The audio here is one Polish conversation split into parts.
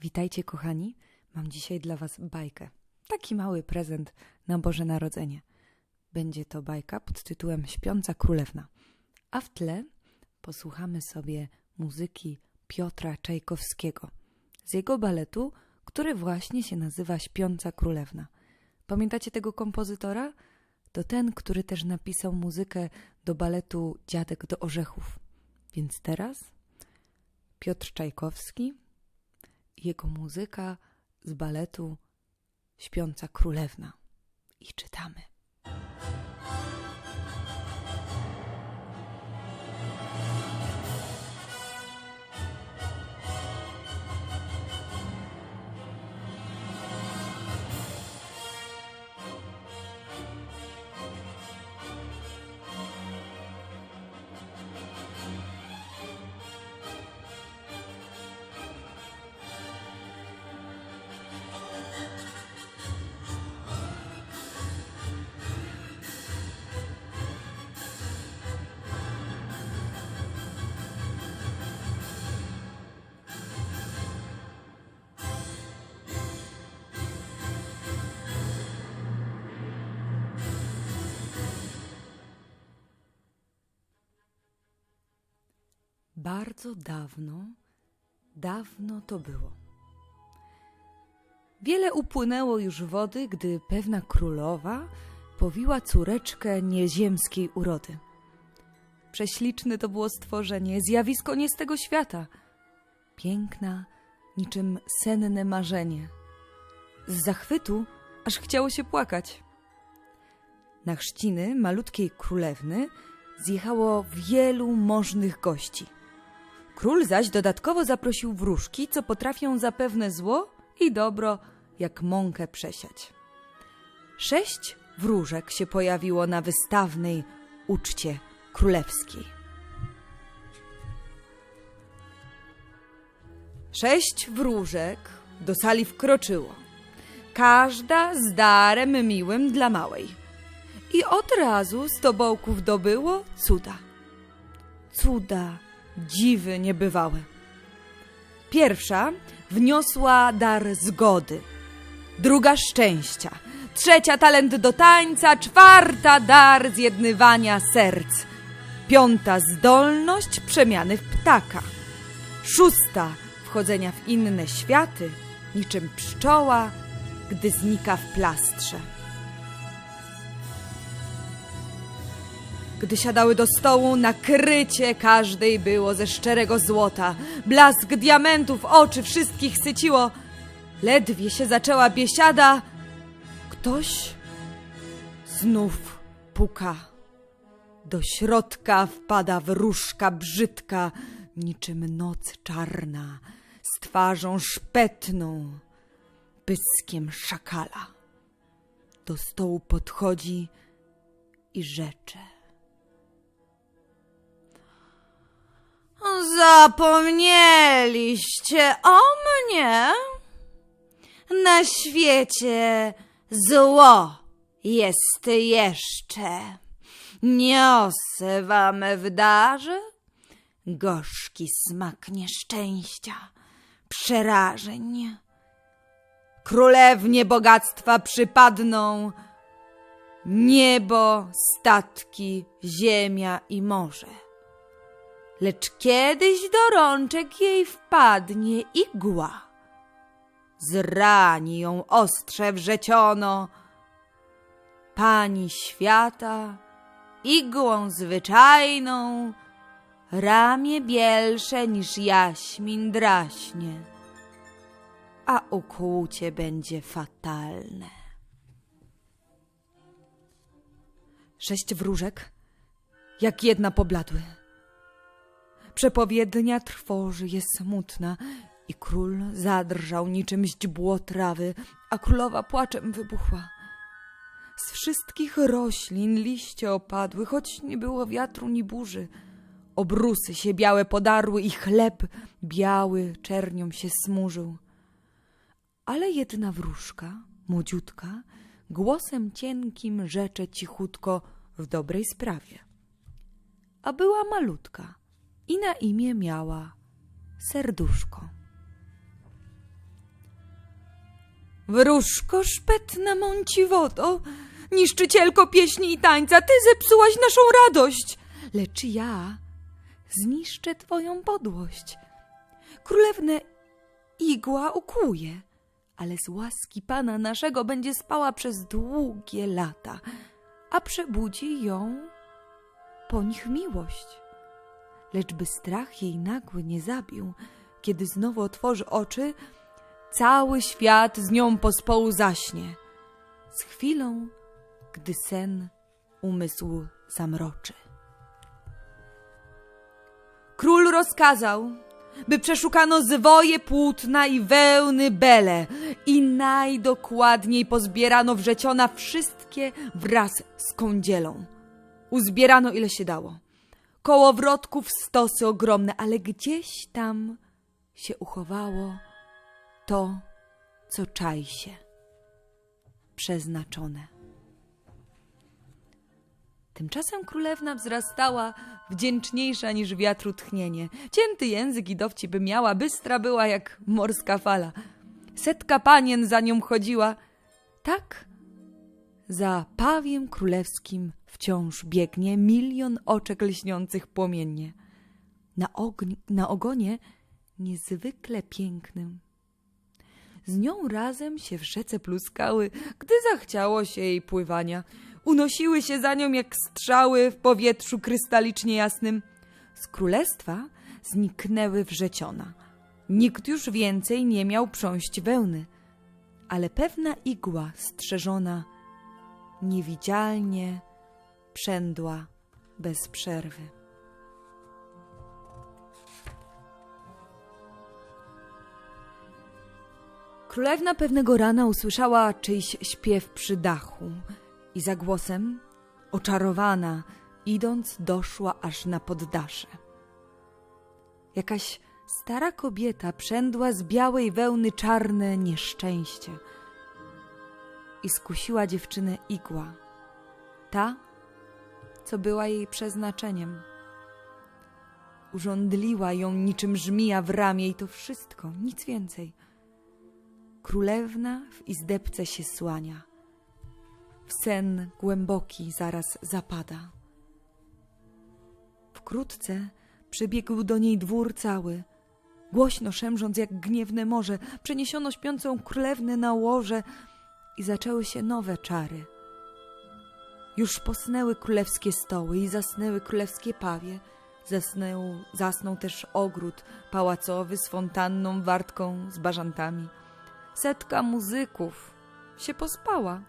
Witajcie, kochani. Mam dzisiaj dla Was bajkę. Taki mały prezent na Boże Narodzenie. Będzie to bajka pod tytułem Śpiąca Królewna. A w tle posłuchamy sobie muzyki Piotra Czajkowskiego z jego baletu, który właśnie się nazywa Śpiąca Królewna. Pamiętacie tego kompozytora? To ten, który też napisał muzykę do baletu Dziadek do Orzechów. Więc teraz Piotr Czajkowski jego muzyka z baletu Śpiąca Królewna. I czytamy. Bardzo dawno, dawno to było. Wiele upłynęło już wody, gdy pewna królowa powiła córeczkę nieziemskiej urody. Prześliczne to było stworzenie, zjawisko nie z tego świata. Piękna, niczym senne marzenie. Z zachwytu aż chciało się płakać. Na chrzciny malutkiej królewny zjechało wielu możnych gości – Król zaś dodatkowo zaprosił wróżki, co potrafią zapewne zło i dobro jak mąkę przesiać. Sześć wróżek się pojawiło na wystawnej uczcie królewskiej. Sześć wróżek do sali wkroczyło, każda z darem miłym dla małej. I od razu z tobołków dobyło cuda. Cuda dziwy niebywałe. Pierwsza wniosła dar zgody, druga szczęścia, trzecia talent do tańca, czwarta dar zjednywania serc, piąta zdolność przemiany w ptaka, szósta wchodzenia w inne światy, niczym pszczoła, gdy znika w plastrze. Gdy siadały do stołu, nakrycie każdej było ze szczerego złota. Blask diamentów oczy wszystkich syciło. Ledwie się zaczęła biesiada, ktoś znów puka. Do środka wpada wróżka brzydka, niczym noc czarna, z twarzą szpetną, pyskiem szakala. Do stołu podchodzi i rzecze. Zapomnieliście o mnie? Na świecie zło jest jeszcze. Niosę wam w darze gorzki smak nieszczęścia, przerażeń. Królewnie bogactwa przypadną, niebo, statki, ziemia i morze lecz kiedyś do rączek jej wpadnie igła. Zrani ją ostrze wrzeciono. Pani świata igłą zwyczajną ramię bielsze niż jaśmin draśnie, a ukłucie będzie fatalne. Sześć wróżek, jak jedna pobladły Przepowiednia trwoży, jest smutna i król zadrżał niczym źdźbło trawy, a królowa płaczem wybuchła. Z wszystkich roślin liście opadły, choć nie było wiatru ni burzy. Obrusy się białe podarły i chleb biały czernią się smurzył. Ale jedna wróżka, młodziutka, głosem cienkim rzecze cichutko w dobrej sprawie. A była malutka – i na imię miała Serduszko. Wróżko szpetna mąci wodo, niszczycielko pieśni i tańca, ty zepsułaś naszą radość. Lecz ja zniszczę twoją podłość. Królewnę igła ukłuje, ale z łaski Pana naszego będzie spała przez długie lata, a przebudzi ją po nich miłość. Lecz by strach jej nagły nie zabił, kiedy znowu otworzy oczy, cały świat z nią pospołu zaśnie. Z chwilą, gdy sen umysł zamroczy. Król rozkazał, by przeszukano zwoje płótna i wełny bele i najdokładniej pozbierano wrzeciona wszystkie wraz z kądzielą. Uzbierano ile się dało. Kołowrotków stosy ogromne, ale gdzieś tam się uchowało to, co czai się. Przeznaczone. Tymczasem królewna wzrastała wdzięczniejsza niż wiatru tchnienie. Cięty język i dowcipy miała, bystra była jak morska fala. Setka panien za nią chodziła. Tak za pawiem królewskim wciąż biegnie milion oczek lśniących płomiennie. Na, na ogonie niezwykle pięknym. Z nią razem się w rzece pluskały, gdy zachciało się jej pływania. Unosiły się za nią jak strzały w powietrzu krystalicznie jasnym. Z królestwa zniknęły wrzeciona. Nikt już więcej nie miał prząść wełny, ale pewna igła strzeżona niewidzialnie przędła bez przerwy. Królewna pewnego rana usłyszała czyjś śpiew przy dachu i za głosem, oczarowana, idąc, doszła aż na poddasze. Jakaś stara kobieta przędła z białej wełny czarne nieszczęście i skusiła dziewczynę igła, ta, co była jej przeznaczeniem. Urządliła ją niczym żmija w ramię i to wszystko, nic więcej. Królewna w izdebce się słania. W sen głęboki zaraz zapada. Wkrótce przybiegł do niej dwór cały. Głośno szemrząc jak gniewne morze, przeniesiono śpiącą królewnę na łoże i zaczęły się nowe czary. Już posnęły królewskie stoły i zasnęły królewskie pawie. Zasnął, zasnął też ogród pałacowy z fontanną, wartką, z bażantami. Setka muzyków się pospała.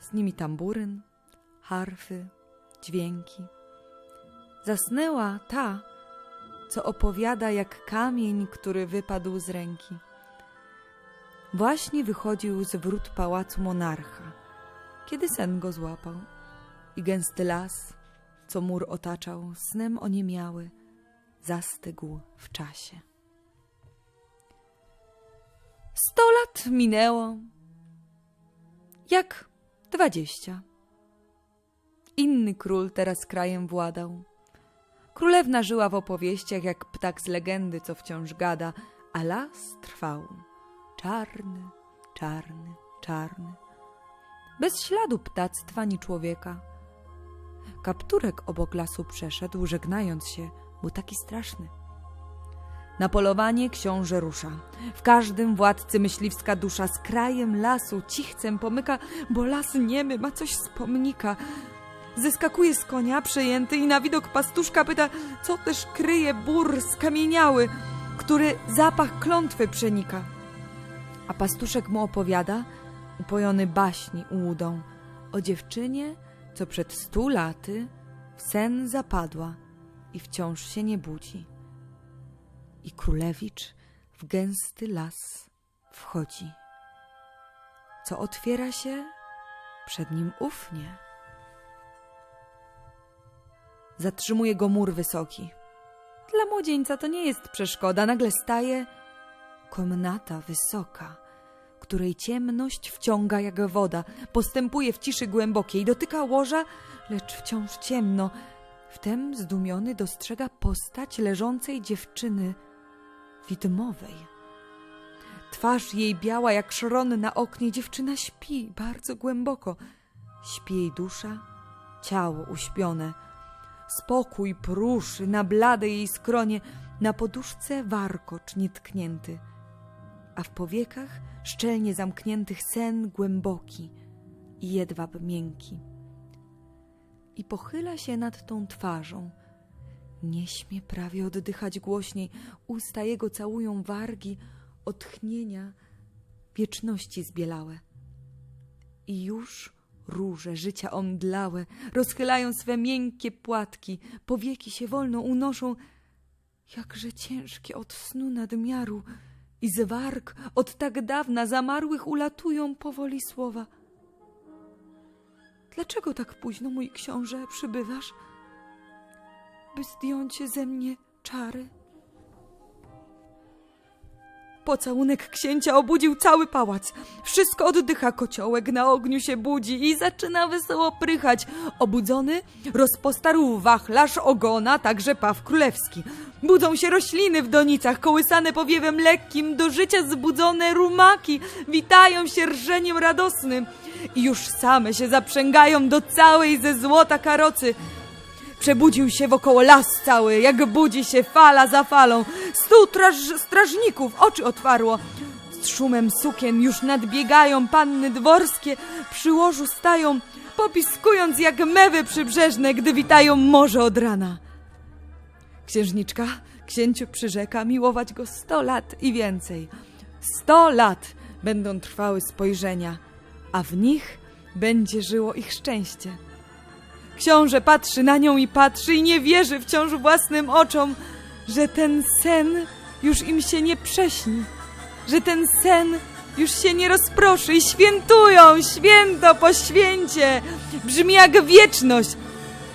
Z nimi tamburyn, harfy, dźwięki. Zasnęła ta, co opowiada jak kamień, który wypadł z ręki. Właśnie wychodził z wrót pałacu monarcha, kiedy sen go złapał i gęsty las, co mur otaczał, snem oniemiały, zastygł w czasie. Sto lat minęło, jak dwadzieścia. Inny król teraz krajem władał. Królewna żyła w opowieściach jak ptak z legendy, co wciąż gada, a las trwał. Czarny, czarny, czarny. Bez śladu ptactwa ni człowieka. Kapturek obok lasu przeszedł, żegnając się, był taki straszny. Na polowanie książę rusza. W każdym władcy myśliwska dusza z krajem lasu cichcem pomyka, bo las niemy ma coś z pomnika. Zeskakuje z konia przejęty i na widok pastuszka pyta, co też kryje bór skamieniały, który zapach klątwy przenika. A pastuszek mu opowiada, upojony baśni ułudą, o dziewczynie, co przed stu laty w sen zapadła i wciąż się nie budzi. I królewicz w gęsty las wchodzi. Co otwiera się, przed nim ufnie. Zatrzymuje go mur wysoki. Dla młodzieńca to nie jest przeszkoda. Nagle staje komnata wysoka, której ciemność wciąga jak woda, postępuje w ciszy głębokiej, dotyka łoża, lecz wciąż ciemno. Wtem zdumiony dostrzega postać leżącej dziewczyny widmowej. Twarz jej biała jak szron na oknie, dziewczyna śpi bardzo głęboko. Śpi jej dusza, ciało uśpione. Spokój pruszy na bladej jej skronie, na poduszce warkocz nietknięty, a w powiekach szczelnie zamkniętych sen głęboki i jedwab miękki. I pochyla się nad tą twarzą. Nie śmie prawie oddychać głośniej, usta jego całują wargi, otchnienia, wieczności zbielałe. I już róże życia omdlałe rozchylają swe miękkie płatki, powieki się wolno unoszą, jakże ciężkie od snu nadmiaru i z warg od tak dawna zamarłych ulatują powoli słowa. Dlaczego tak późno, mój książę, przybywasz? By zdjąć ze mnie czary? Pocałunek księcia obudził cały pałac. Wszystko oddycha, kociołek na ogniu się budzi i zaczyna wesoło prychać. Obudzony rozpostarł wachlarz ogona, także paw królewski. Budzą się rośliny w donicach, kołysane powiewem lekkim, do życia zbudzone rumaki, witają się rżeniem radosnym i już same się zaprzęgają do całej ze złota karocy. Przebudził się wokoło las cały, jak budzi się fala za falą. Stu traż, strażników oczy otwarło. Z szumem sukien już nadbiegają panny dworskie, przy łożu stają, popiskując jak mewy przybrzeżne, gdy witają morze od rana. Księżniczka księciu przyrzeka miłować go sto lat i więcej. Sto lat będą trwały spojrzenia, a w nich będzie żyło ich szczęście. Książę patrzy na nią i patrzy i nie wierzy wciąż własnym oczom, że ten sen już im się nie prześni, że ten sen już się nie rozproszy i świętują święto po święcie. Brzmi jak wieczność,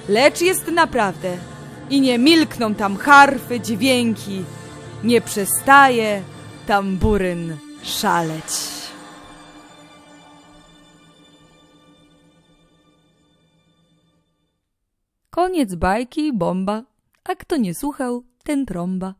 lecz jest naprawdę i nie milkną tam harfy, dźwięki, nie przestaje tamburyn szaleć. Koniec bajki, bomba. A kto nie słuchał, ten trąba.